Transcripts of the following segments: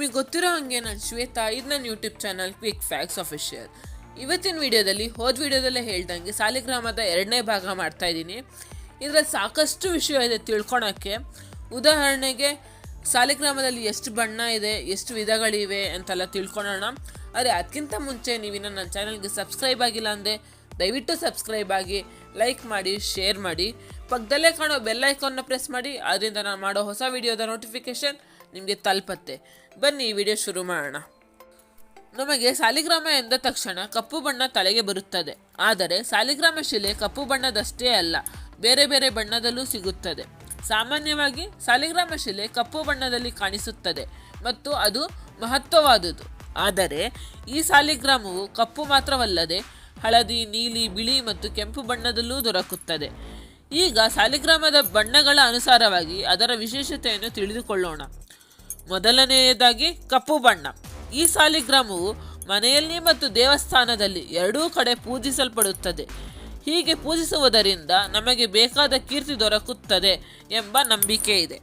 ನಿಮಗೆ ನಾನು ಶ್ವೇತಾ, ಇದು ನನ್ನ YouTube channel quick facts official ಇವತ್ತಿನ ವಿಡಿಯೋದಲ್ಲಿ ಹೋದ ವಿಡಿಯೋದಲ್ಲೇ ಹೇಳ್ದಂಗೆ ಸಾಲಿಗ್ರಾಮದ ಎರಡನೇ ಭಾಗ ಮಾಡ್ತಾ ಇದ್ದೀನಿ. ಇದರಲ್ಲಿ ಸಾಕಷ್ಟು ವಿಷಯ ಇದೆ ತಿಳ್ಕೊಳಕ್ಕೆ. ಉದಾಹರಣೆಗೆ, ಸಾಲಿಗ್ರಾಮದಲ್ಲಿ ಎಷ್ಟು ಬಣ್ಣ ಇದೆ, ಎಷ್ಟು ವಿಧಗಳಿವೆ ಅಂತೆಲ್ಲ ತಿಳ್ಕೊಳೋಣ. ಆದರೆ ಅದಕ್ಕಿಂತ ಮುಂಚೆ ನೀವಿನ್ನ ನನ್ನ ಚಾನಲ್ಗೆ ಸಬ್ಸ್ಕ್ರೈಬ್ ಆಗಿಲ್ಲ ಅಂದರೆ ದಯವಿಟ್ಟು ಸಬ್ಸ್ಕ್ರೈಬ್ ಆಗಿ ಲೈಕ್ ಮಾಡಿ ಶೇರ್ ಮಾಡಿ. ಪಕ್ಕದಲ್ಲೇ ಕಾಣೋ ಬೆಲ್ ಐಕಾನ್ನ ಪ್ರೆಸ್ ಮಾಡಿ. ಅದರಿಂದ ನಾನು ಮಾಡೋ ಹೊಸ ವಿಡಿಯೋದ ನೋಟಿಫಿಕೇಶನ್ ನಿಮಗೆ ತಲುಪತ್ತೆ. ಬನ್ನಿ ಈ ವಿಡಿಯೋ ಶುರು ಮಾಡೋಣ. ನಮಗೆ ಸಾಲಿಗ್ರಾಮ ಎಂದ ತಕ್ಷಣ ಕಪ್ಪು ಬಣ್ಣ ತಲೆಗೆ ಬರುತ್ತದೆ. ಆದರೆ ಸಾಲಿಗ್ರಾಮ ಶಿಲೆ ಕಪ್ಪು ಬಣ್ಣದಷ್ಟೇ ಅಲ್ಲ, ಬೇರೆ ಬೇರೆ ಬಣ್ಣದಲ್ಲೂ ಸಿಗುತ್ತದೆ. ಸಾಮಾನ್ಯವಾಗಿ ಸಾಲಿಗ್ರಾಮ ಶಿಲೆ ಕಪ್ಪು ಬಣ್ಣದಲ್ಲಿ ಕಾಣಿಸುತ್ತದೆ ಮತ್ತು ಅದು ಮಹತ್ವವಾದುದು. ಆದರೆ ಈ ಸಾಲಿಗ್ರಾಮವು ಕಪ್ಪು ಮಾತ್ರವಲ್ಲದೆ ಹಳದಿ, ನೀಲಿ, ಬಿಳಿ ಮತ್ತು ಕೆಂಪು ಬಣ್ಣದಲ್ಲೂ ದೊರಕುತ್ತದೆ. ಈಗ ಸಾಲಿಗ್ರಾಮದ ಬಣ್ಣಗಳ ಅನುಸಾರವಾಗಿ ಅದರ ವಿಶೇಷತೆಯನ್ನು ತಿಳಿದುಕೊಳ್ಳೋಣ. ಮೊದಲನೆಯದಾಗಿ ಕಪ್ಪು ಬಣ್ಣ. ಈ ಸಾಲಿಗ್ರಾಮವು ಮನೆಯಲ್ಲಿ ಮತ್ತು ದೇವಸ್ಥಾನದಲ್ಲಿ ಎರಡೂ ಕಡೆ ಪೂಜಿಸಲ್ಪಡುತ್ತದೆ. ಹೀಗೆ ಪೂಜಿಸುವುದರಿಂದ ನಮಗೆ ಬೇಕಾದ ಕೀರ್ತಿ ದೊರಕುತ್ತದೆ ಎಂಬ ನಂಬಿಕೆ ಇದೆ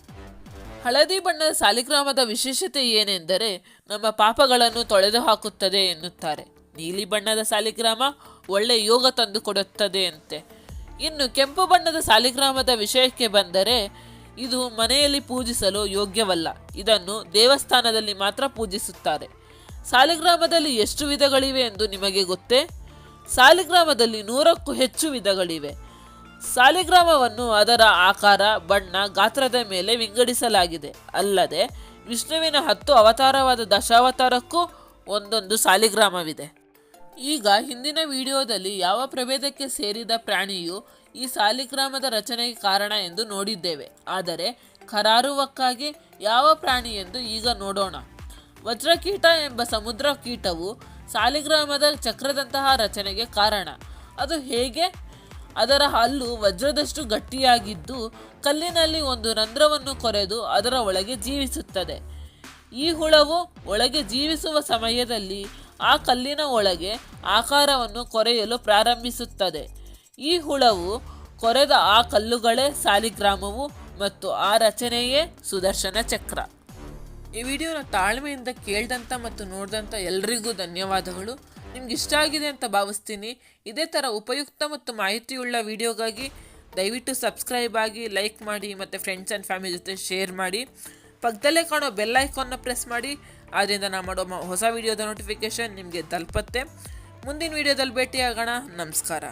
ಹಳದಿ ಬಣ್ಣದ ಸಾಲಿಗ್ರಾಮದ ವಿಶೇಷತೆ ಏನೆಂದರೆ ನಮ್ಮ ಪಾಪಗಳನ್ನು ತೊಳೆದು ಹಾಕುತ್ತದೆ ಎನ್ನುತ್ತಾರೆ. ನೀಲಿ ಬಣ್ಣದ ಸಾಲಿಗ್ರಾಮ ಒಳ್ಳೆ ಯೋಗ ತಂದುಕೊಡುತ್ತದೆ ಅಂತೆ ಇನ್ನು ಕೆಂಪು ಬಣ್ಣದ ಸಾಲಿಗ್ರಾಮದ ವಿಷಯಕ್ಕೆ ಬಂದರೆ ಇದು ಮನೆಯಲ್ಲಿ ಪೂಜಿಸಲು ಯೋಗ್ಯವಲ್ಲ. ಇದನ್ನು ದೇವಸ್ಥಾನದಲ್ಲಿ ಮಾತ್ರ ಪೂಜಿಸುತ್ತಾರೆ. ಸಾಲಿಗ್ರಾಮದಲ್ಲಿ ಎಷ್ಟು ವಿಧಗಳಿವೆ ಎಂದು ನಿಮಗೆ ಗೊತ್ತೇ? ಸಾಲಿಗ್ರಾಮದಲ್ಲಿ ನೂರಕ್ಕೂ ಹೆಚ್ಚು ವಿಧಗಳಿವೆ. ಸಾಲಿಗ್ರಾಮವನ್ನು ಅದರ ಆಕಾರ, ಬಣ್ಣ, ಗಾತ್ರದ ಮೇಲೆ ವಿಂಗಡಿಸಲಾಗಿದೆ. ಅಲ್ಲದೆ ವಿಷ್ಣುವಿನ ಹತ್ತು ಅವತಾರವಾದ ದಶಾವತಾರಕ್ಕೂ ಒಂದೊಂದು ಸಾಲಿಗ್ರಾಮವಿದೆ. ಈಗ ಹಿಂದಿನ ವಿಡಿಯೋದಲ್ಲಿ ಯಾವ ಪ್ರಭೇದಕ್ಕೆ ಸೇರಿದ ಪ್ರಾಣಿಯು ಈ ಸಾಲಿಗ್ರಾಮದ ರಚನೆಗೆ ಕಾರಣ ಎಂದು ನೋಡಿದ್ದೇವೆ. ಆದರೆ ಕರಾರುವಕ್ಕಾಗಿ ಯಾವ ಪ್ರಾಣಿ ಎಂದು ಈಗ ನೋಡೋಣ. ವಜ್ರಕೀಟ ಎಂಬ ಸಮುದ್ರ ಕೀಟವು ಸಾಲಿಗ್ರಾಮದ ಚಕ್ರದಂತಹ ರಚನೆಗೆ ಕಾರಣ. ಅದು ಹೇಗೆ? ಅದರ ಹಲ್ಲು ವಜ್ರದಷ್ಟು ಗಟ್ಟಿಯಾಗಿದ್ದು ಕಲ್ಲಿನಲ್ಲಿ ಒಂದು ರಂಧ್ರವನ್ನು ಕೊರೆದು ಅದರ ಒಳಗೆ ಜೀವಿಸುತ್ತದೆ. ಈ ಹುಳವು ಒಳಗೆ ಜೀವಿಸುವ ಸಮಯದಲ್ಲಿ ಆ ಕಲ್ಲಿನ ಒಳಗೆ ಆಕಾರವನ್ನು ಕೊರೆಯಲು ಪ್ರಾರಂಭಿಸುತ್ತದೆ. ಈ ಹುಳವು ಕೊರೆದ ಆ ಕಲ್ಲುಗಳೇ ಸಾಲಿಗ್ರಾಮವು ಮತ್ತು ಆ ರಚನೆಯೇ ಸುದರ್ಶನ ಚಕ್ರ. ಈ ವಿಡಿಯೋನ ತಾಳ್ಮೆಯಿಂದ ಕೇಳ್ದಂಥ ಮತ್ತು ನೋಡಿದಂಥ ಎಲ್ರಿಗೂ ಧನ್ಯವಾದಗಳು. ನಿಮ್ಗೆ ಇಷ್ಟ ಆಗಿದೆ ಅಂತ ಭಾವಿಸ್ತೀನಿ. ಇದೇ ಥರ ಉಪಯುಕ್ತ ಮತ್ತು ಮಾಹಿತಿಯುಳ್ಳ ವಿಡಿಯೋಗಾಗಿ ದಯವಿಟ್ಟು ಸಬ್ಸ್ಕ್ರೈಬ್ ಆಗಿ ಲೈಕ್ ಮಾಡಿ ಮತ್ತು ಫ್ರೆಂಡ್ಸ್ ಆ್ಯಂಡ್ ಫ್ಯಾಮಿಲಿ ಜೊತೆ ಶೇರ್ ಮಾಡಿ. ಪಕ್ಕದಲ್ಲೇ ಕಾಣೋ ಬೆಲ್ ಐಕಾನ್ನ ಪ್ರೆಸ್ ಮಾಡಿ ಆದ್ದರಿಂದ ನಾನು ಮಾಡೋ ಹೊಸ ವಿಡಿಯೋದ ನೋಟಿಫಿಕೇಷನ್ ನಿಮಗೆ ತಲುಪತ್ತೆ. ಮುಂದಿನ ವಿಡಿಯೋದಲ್ಲಿ ಭೇಟಿಯಾಗೋಣ. ನಮಸ್ಕಾರ.